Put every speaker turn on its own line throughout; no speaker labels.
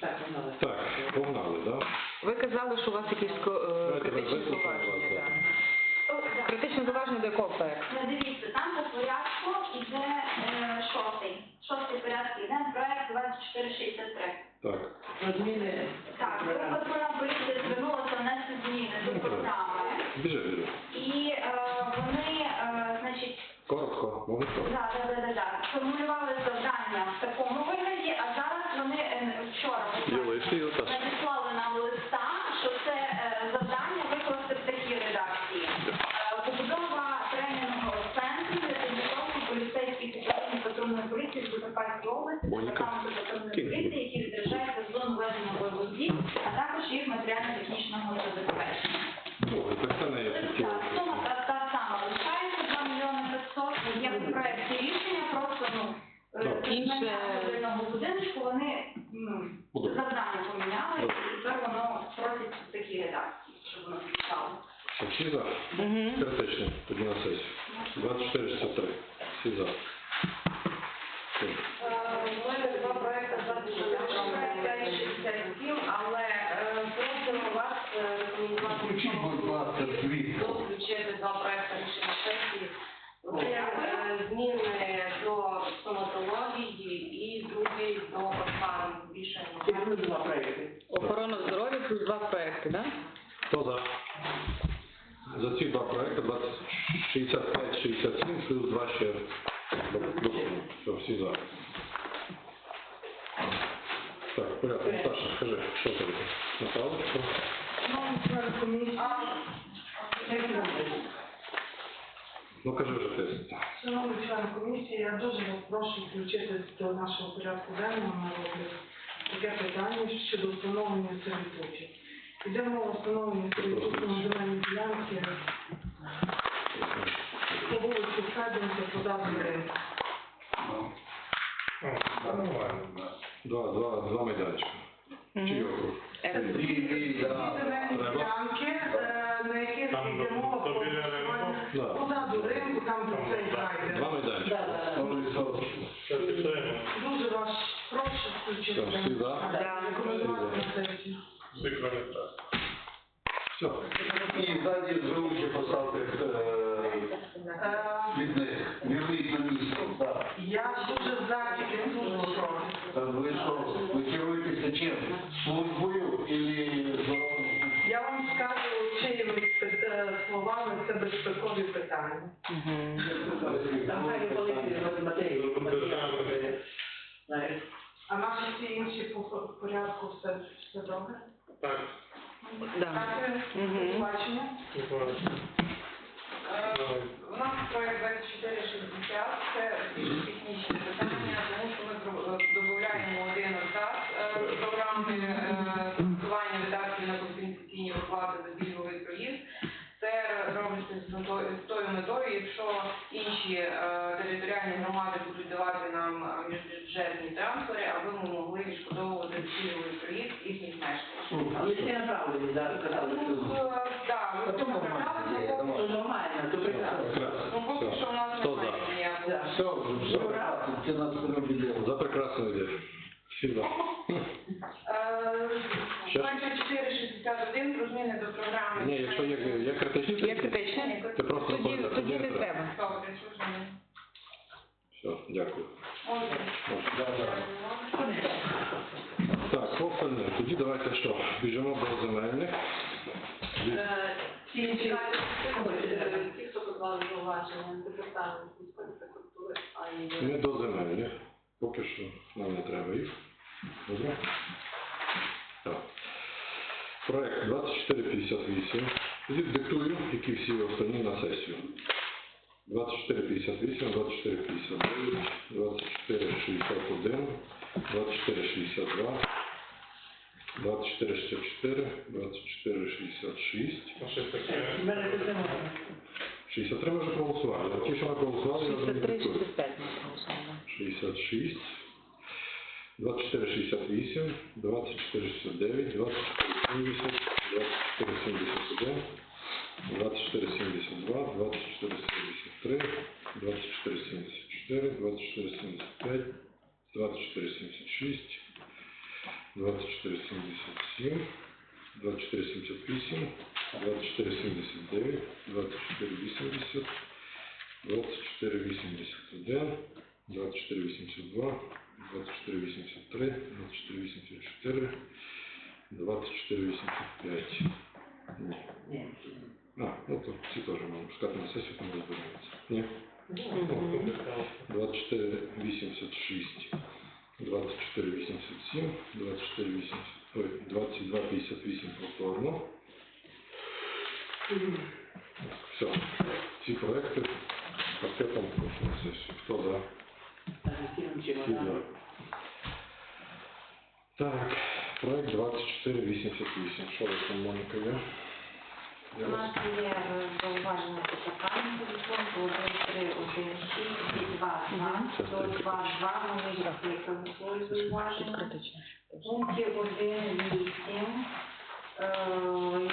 Так, погнали.
Так, погнали, так?
Ви казали, що у вас якісь е,
Давайте
критичні зауваження. так. Критичне зауваження до якого проекту?
Е, Дивіться, там по порядку йде е, шостий. Шостий порядку йде проект 2463. Сформулювали завдання в такому вигляді, а зараз вони е, вчора
Є
надіслали нам листа, що це е, завдання викласти в такій редакції. Е, Побудова тренінгового центру для підготовки поліцейських управлінь патрульної поліції з Закарпатської області,
Моніка.
департаменту патрульної
Кінь.
поліції, які відряджаються з зон ведення бойових дій, а також їх матеріально-технічного забезпечення.
Так є.
Так, сума та, та сама лишається 2 мільйони 500, як у проєкті рішення, просто, ну, е,
Так.
Інше-
будиночку, вони, ну,
Добре.
завдання поміняли, і тепер воно просить в такій редакції, щоб воно підписало.
Всі за?
Угу.
Критично, тоді на сесію. 2463. Всі за. Все.
У мене два проекти 24 і 67, але е, просимо вас е, рекомендувати
Включіть, будь ласка, світло.
включити два проекти рішення сесії. Це е, зміни до стоматології і другий до охорони більше
Тільки ми два проекти.
Охорона здоров'я плюс два проекти, так?
Хто за? За ці два проекти 65-67 плюс два ще доповнення. Все, всі за. Так, порядку. Наташа, скажи, що тобі? Напали? Що? Ну кажи вже ти.
Шановні члени комісії, я дуже вас прошу включити до нашого порядку денного на розгляд таке питання щодо встановлення сервітутів. Йде мова встановлення сервітуту на земельній ділянці по вулиці Феденця, подати ринку.
Два, два, два майданчика. Чи округ?
І, і, да.
Ці земельні
Треба.
ділянки, е, на яких
Там
йде мова
то
про
біля ринку?
Да.
позаду ринку, там де цей
Два
гайде.
майданчика.
Це фіксуємо.
Дуже вас прошу включити.
Все, всі за?
Да, Рекомендувати на сесію.
Цифровий час.
Все.
І ззаді живучі поставити
Е,
від них. Вірніть на місто. Так.
Я дуже за тільки дуже проти.
Та ви що, ви керуєтеся чим? Службою і здоров'ям?
Я вам скажу чиїми е, словами це безпекові питання.
Знаєш.
А наші всі інші по по порядку все, все добре?
Так.
Да.
Дякую.
Мгм.
Побачення.
Е, У нас проект 2460, це більш готові, якщо інші е, територіальні громади будуть давати нам е, міжбюджетні трансфери, аби ми могли відшкодовувати цілий приїзд їхніх мешканців.
Ну, якщо направлені, да, сказали,
Ну,
що
е, да, ми
Потім
нормально.
показали, що нормально, то прекрасно.
ну, поки
ну,
що у нас
Хто
немає ніякого.
Да.
Все, уже, все. Ура. Ты нас полюбил.
За прекрасную идею.
Всегда. Е, 461 до програми.
Ні, якщо є, є критичні,
Є критичні?
це просто
Тоді,
виходить.
тоді не треба.
Добре.
Все, дякую.
Можна.
Так, слухання. Тоді давайте що? Біжимо до земельних.
Е, Ці чекають е,
ті, хто подавали зауваження, не депутати, не культури, а й...
Не до земельних. Поки що нам не треба їх. Добре? Так. Проект 2458. Тоді диктую, які всі останні на сесію. 2458, 2459, 2461, 2462, 2464, 2466.
Ну, щось таке.
мене підтримали.
63 ми вже проголосували. А Ті, що ми проголосували, я вже не
63,
диктую.
65 ми проголосували.
66, 2468, 2469, 2470, 2471, 2472, 2473, 2474, 2475, 2476, 2477, 2478, 2479, 2480, 2481, 2482, 2483, 2484, 2485. Ні.
Ні.
А, ну то ці теж можемо пускати на сесію, там розберемося. Ні?
Ну,
2486, 2487, 2480, ой, 2258 повторно. Все. Ці проекти пакетом прошу на сесію. Хто за? Так, проект 2488. Що ви там, Моніка, є?
У нас є е, зауваження по питанню пункту 1, 3, 1, 6, 2, 2,
Мгм.
до 2, 2, вони відкликали свої зауваження.
Критично.
В пункті 1, 8 е,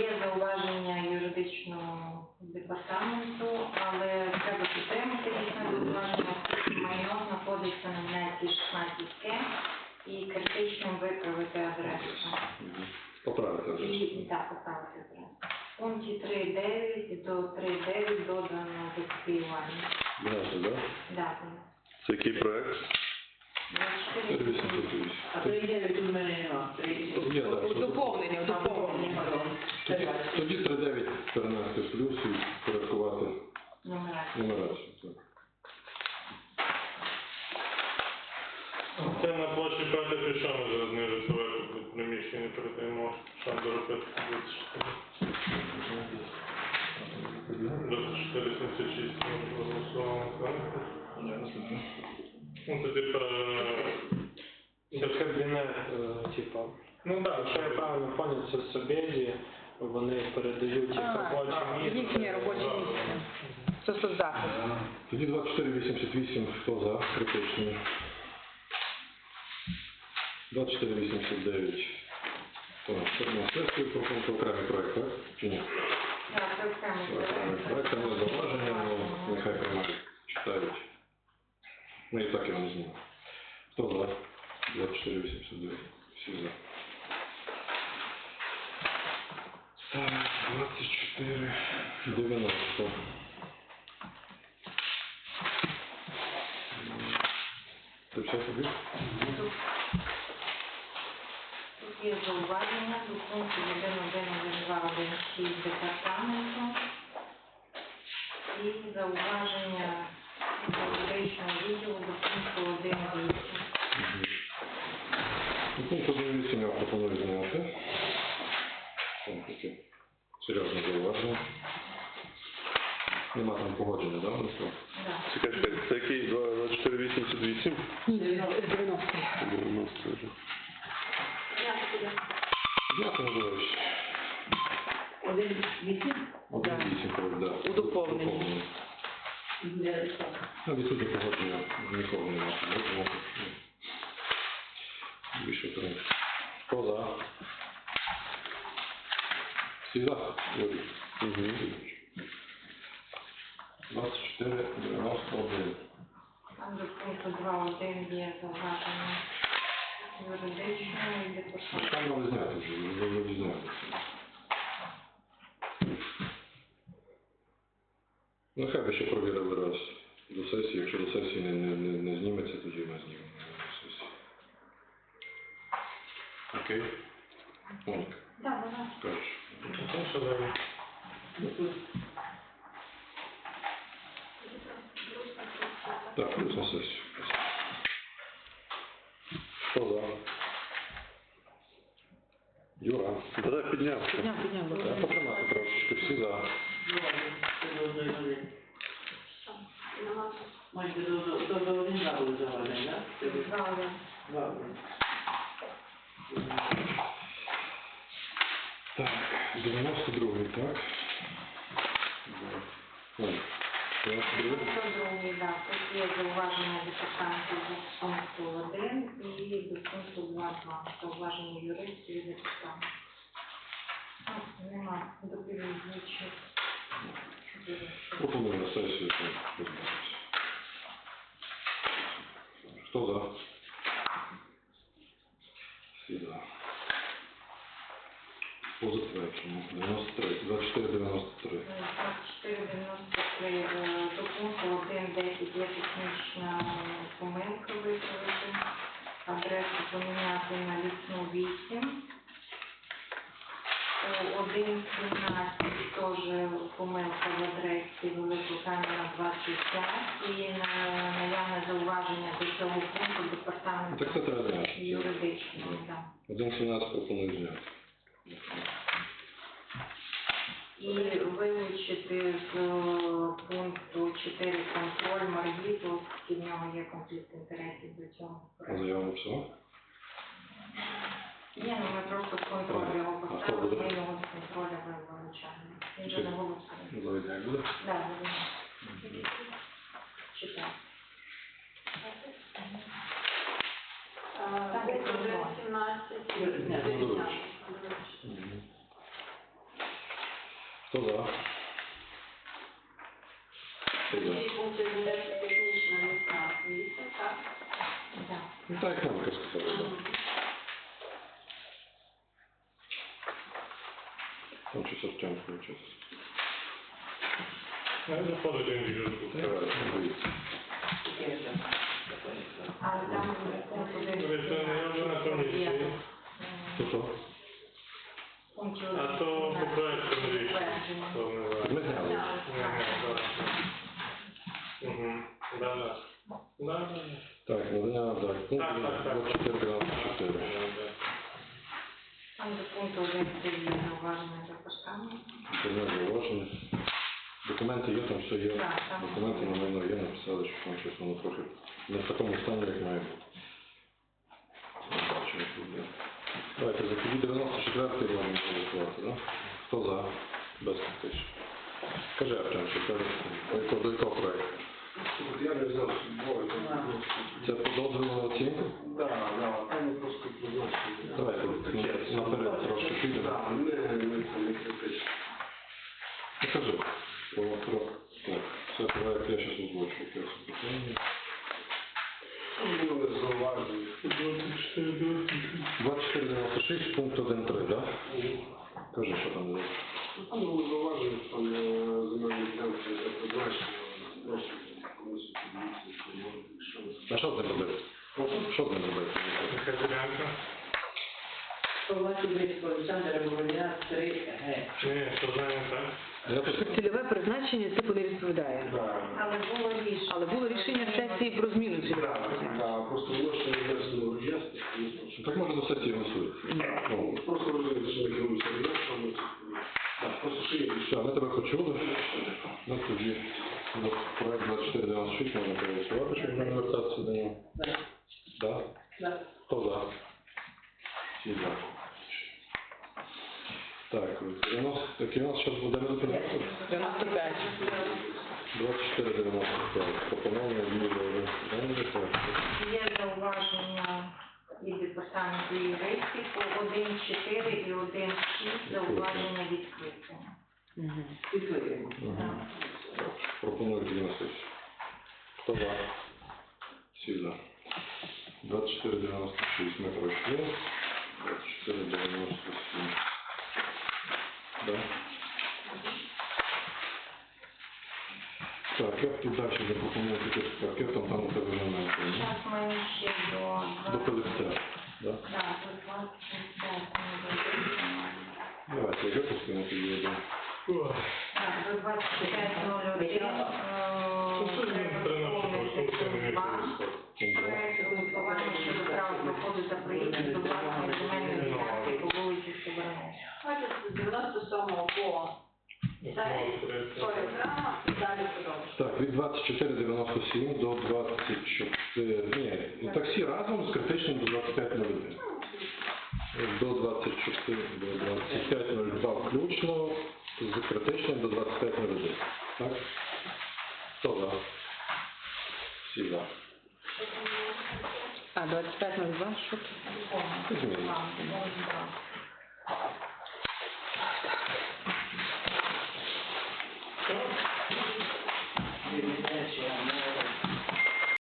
є зауваження юридичного департаменту, але треба підтримати дійсне зауваження, оскільки майно знаходиться на неті 16 і критичним виправити адресу.
Мгм. Поправити адресу.
І так, поправити адресу. В пункті 3.9 до 3.9 додано до копіювання.
Знаєте, да?
Да,
Це який проект?
24
488.
А то йде від у мене нема.
Є, так.
У доповнення, у доповнення.
Тоді, тоді 3.9 перенести в плюс і порядкувати
нумерацію.
нумерацію. Так.
Це на площі п'яти що ми зараз не рисувати від приміщення передаємо Шандору 534. 2476 ми проголосували, так? Ну, тоді
Це
пере...
кабінет, е, типа.
Ну так,
Якщо я правильно поняв, це Собєді, вони передають їх
А,
робоче місце.
їхнє робоче місце. Це соцзахист.
Тоді 2488, хто за критичний? 2489. Так, чорна сесія, пропонується окремий проект, так? Чи ні?
Так, це окремий
Окремий проект, є зауваження, ну, нехай приймають, читають. Ну і так я не знаю. Хто за? 2489. Всі за. Так, 24, 90. Це все тобі?
Тут є зауваження до пункту 1.1.2.1.6 департаменту і зауваження до юридичного відділу до пункту 1.8.
Ну, Пункт 1.8 я пропоную зняти. Таке серйозне зауваження. Нема там погодження, да? Мирослав?
Да.
Чекай, це який 2488?
Ні, 90.
90 вже.
Зняти можливо.
Один вісім.
Один вісім проект, да.
У доповненні.
А відсутні погодження нікого немає. Ну. Хто за? За? Юрій.
Угу.
24, 91.
Там до пункту 2.1 є зауваження юридичного і департаменту.
Там мали зняти вже, вже вже зняли. Ну, хай би ще провірили раз до сесії. Якщо до сесії не, не, не, не зніметься, тоді ми знімемо до сесії. Окей? Моніка,
Так, вона
скажеш.
Ну.
Так, плюс на сесію. Хто за? Юра.
Та підняв.
Підняв, підняв. будь
Треба
ласка.
потримати трошечки. Всі за.
Може, до, до, до, до один два буде завалений, так?
згадує.
Так, 92-й, так? Ой, 92-й.
Другий, да, тут є зауваження департаменту до пункту 1 і до пункту 2.2. Зауваження юристів і. Ну, Нема доповідаючих.
Пропоную на сесію.
8. По 1.17 теж помилка в адресі великого на 25 і на наявне зауваження до цього пункту департаменту
Так це треба зняти.
юридичного. так.
1.17 пропоную зняти.
І вилучити з е, пункту 4 контроль Маргіту, в нього є конфлікт інтересів до цього.
А заяву всього?
Ні, ну ми просто з контролю його поставили, ми його з контролю вилучаємо. Він вже не голосує.
Заведення як буде?
Так, Читай.
Там
є
буде
контроль.
17.
Ну, добре. Хто за? Хто за?
Ці пункти змінюються технічно так?
Так.
Ну так, нам сказали, так.
przez częstny czas.
Zachodzę
dzień dzisiejszy.
Ale
tam... Wiesz, to ja że na
koniec
dzisiaj. To co?
A to
po projekcie mówiliśmy. My znamy. Mhm. Dla nas. Tak,
no dla nas. Tak,
tak, tak. 4
4.
Там до пункту один це є зауваження департаменту.
Одне зауваження. Документи є, там все є.
Так, там
Документи на майно є, написали, що там щось воно трохи не в такому стані, як має бути. Не бачу, як тут. Давайте за тоді 94 можемо голосувати, так? Хто за? Без критичних. Кажи, Артем, що це до якого- до якого проекту?
Я не взяв собою.
Це подозрювана оцінка?
Так, так, там просто призначили.
Давайте на- наперед трошки підемо.
Так, не, не, це не критично.
Ну, Кажи. По, так, я зараз озвучу. це питання.
Там було зауваження.
2496, пункт 1.3, да? Кажи, що там було.
Там було зауваження, там е, земельні ділянки це призначення. Прошу комусь подивитися, що може, якщо
А що з ним робити? Що з ним робити?
Яка ділянка?
120 Олександра Богоня 3Г.
Ні, що знаємо так.
Цільове призначення типу не відповідає.
Але було рішення.
Але було рішення сесії про зміну цільового призначення.
так, просто воно ще не внесено в реєстр,
так може до сесії голосується. Ну,
Просто розумієте, що ми керуємося реєстром. Так, просто ще є
все, ми тебе почули. Ну тоді ну, проект 2496 можна проголосувати, щоб не вертатися до нього. Да?
Так.
Хто за? Всі за. Так, 90, який у нас зараз буде результат?
95.
2495. Пропонований Юлія Олександрович.
Є зауваження і департаменту юристів по 1.4 і 1.6 зауваження.
Підкликаємо.
Пропоную тоді. Хто за? Всі за. 2496 ми пройшли. 2497. Да? Так, як тут далі запропонувати якийсь пакетом, там у тебе ні?
Зараз ми ще до
До
20.
50. Да?
Так, до 25.
Давайте, я випустимо тоді один.
Так, до 25.01
Що ж він приносить консультацію
Проект голосування щодо права проходу та проїзду до власної земельної Соборної.
З 97 по 40 грама, далі продовжуємо.
Так, від 24,97 до 24... Ні, і таксі разом з критичним до 25,01. До 24, до 25,02 включно, з критичним до 25,01. Так? Хто за? Всі за.
А, 25.02, що тут?
Зміни.